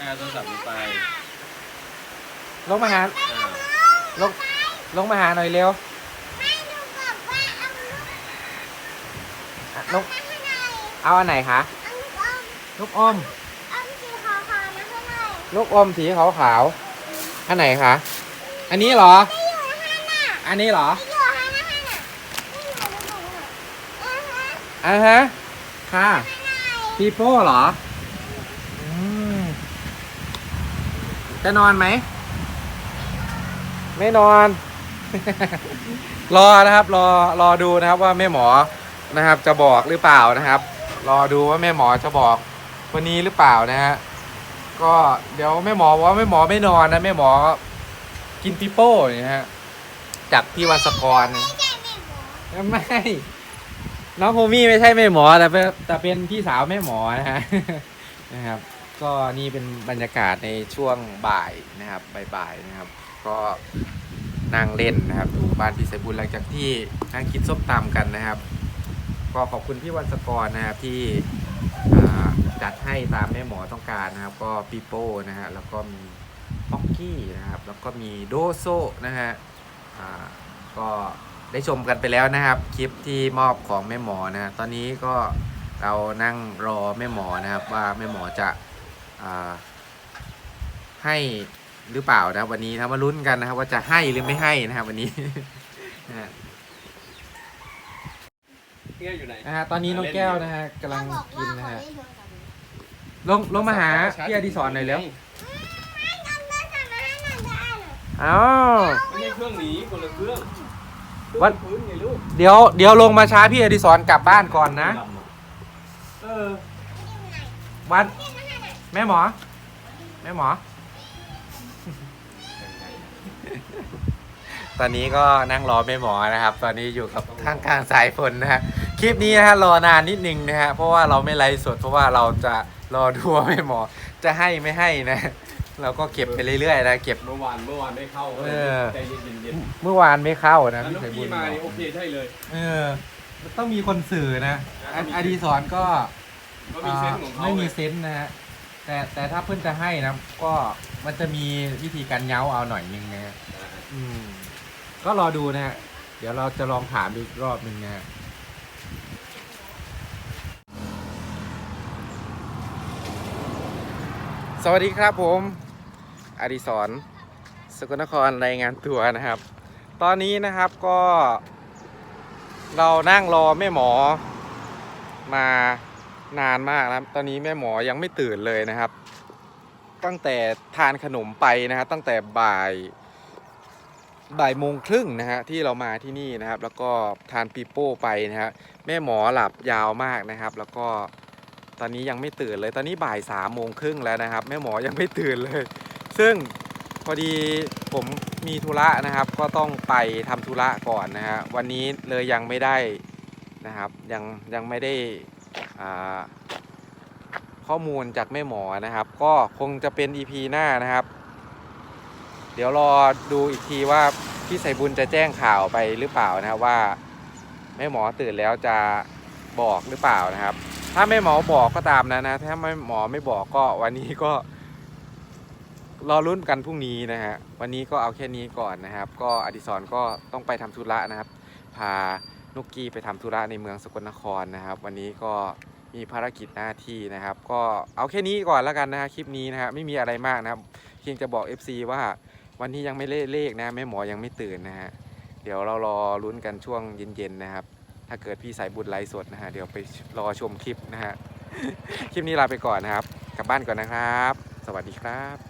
อ่าโทรศัพท์หนูไปลงมาหาอ่าลงลงมาหาหน่อยเร็วแม่หนูบอกว่าเอาลูกอะลงมาให้หน่อยเอาอันไหนคะเอาลูกอมลูกอมอมสีขาวๆมาให้หน่อยลูกอมสีขาวขาวๆอันไหนคะอันนี้เหรอไม่อยู่ในห้างน่ะอันนี้เหรอไม่อยู่ในห้างน่ะไม่อยู่ในห้างน่ะอือฮะอ่าฮะค่ะให้หน่อยปีโป้เหรออื จะนอนไหม ไม่นอน รอนะครับ รอรอดูนะครับว่าแม่หมอนะครับ จะบอกหรือเปล่านะครับ รอดูว่าแม่หมอจะบอกวันนี้หรือเปล่านะฮะก็เดี๋ยวแม่หมอบอกว่าแม่หมอไม่นอนนะแม่หมอกินปีโป้เนี่ยฮะจากพี่วันสกรนะไม่ใช่แม่หมูไม่น้องโฮมี่ไม่ใช่แม่หมอแต่เป็นแต่เป็นพี่สาวแม่หมอนะฮะนะครับ ก็นี่เป็นบรรยากาศในช่วงบ่ายนะครับบ่ายๆนะครับ ก็นั่งเล่นนะครับดูบ้านพี่สายบุญหลังจากที่นั่งกินส้มตำกันนะครับ ก็ขอบคุณพี่วันสกรนะครับที่จัดให้ตามแม่หมอต้องการนะครับ ก็ปีโป้นะฮะแล้วก็มีป๊อกกี้นะครับ แล้วก็มีโดโซนะฮะก็ได้ชมกันไปแล้วนะครับ คลิปที่มอบของแม่หมอนะฮะตอนนี้ก็เรานั่งรอแม่หมอนะครับ ว่าแม่หมอจะ ให้หรือเปล่านะวันนี้นะมาลุ้นกันนะครับ ว่าจะให้หรือไม่ให้นะครับวันนี้นะฮะเงี้ยอยู่ไหนนะฮะตอนนี้น้องแก้วนะฮะกำลังเขาบอกกิว่านนะเขาฮะเล่นโทรศัพท์ลงลงมาหาพี่อดิศรหน่อยเร็วไม่เอาโทรศัพท์มาให้หน่อยได้เหรออ้าวไม่ใช่เครื่องหนีคนละเครื่องวัดเครื่องพื้นไงลูกเดี๋ยวเดี๋ยวลงมาช้าพี่อดิศรกลับบ้านก่อนนะ เออไม่ได้อยู่ไหนวัน แม่หมอ แม่หมอ ตอนนี้ก็นั่งรอแม่หมอนะครับ ตอนนี้อยู่กับข้างกลางสายฝนนะฮะ คลิปนี้นะฮะรอนานนิดนึงนะฮะ เพราะว่าเราไม่ไลฟ์สด เพราะว่าเราจะรอดูว่าแม่หมอ จะให้ไม่ให้นะ เราก็เก็บไปเรื่อยๆนะ เก็บ เมื่อวานเมื่อวานได้เข้าก็เลยเออ ใจเย็นๆเย็นเมื่อวานไม่เข้านะแล้วน้องไพบูพี่ลย์มาบอกนี่โอเคใช่เลย เออมันต้องมีคนสื่อนะอะอดีศรก็ ก็มีเซนส์ของเขาไม่มีเลยเซนส์นะฮะ แต่แต่ถ้าเพื่อนจะให้นะก็มันจะมีวิธีการเย้าเอาหน่อยนึงนะฮะอืม ก็รอดูนะฮะเดี๋ยวเราจะลองถามอีกรอบหนึ่งนะฮะสวัสดีครับผมอดิศรสกลนครรายงานตัวนะครับ ตอนนี้นะครับก็ เรานั่งรอแม่หมอมา นานมากนะครับ ตอนนี้แม่หมอยังไม่ตื่นเลยนะครับ ตั้งแต่ทานขนมไปนะครับ ตั้งแต่บ่ายบ่ายโมงครึ่งนะฮะที่เรามาที่นี่นะครับ แล้วก็ทานปีโป้ไปนะฮะแม่หมอหลับยาวมากนะครับ แล้วก็ตอนนี้ยังไม่ตื่นเลยตอนนี้บ่ายสามโมงครึ่งแล้วนะครับ แม่หมอยังไม่ตื่นเลย ซึ่งพอดีผมมีธุระนะครับ ก็ต้องไปทำธุระก่อนนะฮะวันนี้เลยยังไม่ได้นะครับ ยังยังไม่ได้ ข้อมูลจากแม่หมอนะครับ ก็คงจะเป็น EP หน้านะครับ เดี๋ยวรอดูอีกทีว่าพี่ไสบุญจะแจ้งข่าวไปหรือเปล่านะครับว่าแม่หมอตื่นแล้วจะบอกหรือเปล่านะครับ ถ้าแม่หมอบอกก็ตามนะนะ ถ้าแม่หมอไม่บอกก็วันนี้ก็ รอรุ่นกันพรุ่งนี้นะฮะวันนี้ก็เอาแค่นี้ก่อนนะครับ ก็อดิศรก็ต้องไปทำธุระนะครับ พา นุกกี้ไปทำธุระในเมืองสกลนครนะครับ วันนี้ก็มีภารกิจหน้าที่นะครับ ก็เอาแค่นี้ก่อนแล้วกันนะฮะคลิปนี้นะฮะไม่มีอะไรมากนะครับเพียงจะบอก FC ว่าวันนี้ยังไม่เล่เลขนะแม่หมอยังไม่ตื่นนะฮะเดี๋ยวเรารอลุ้นกันช่วงเย็นๆนะครับ ถ้าเกิดพี่สายบุญไลฟ์สดนะฮะเดี๋ยวไปรอชมคลิปนะฮะคลิปนี้ลาไปก่อนนะครับ กลับบ้านก่อนนะครับ สวัสดีครับ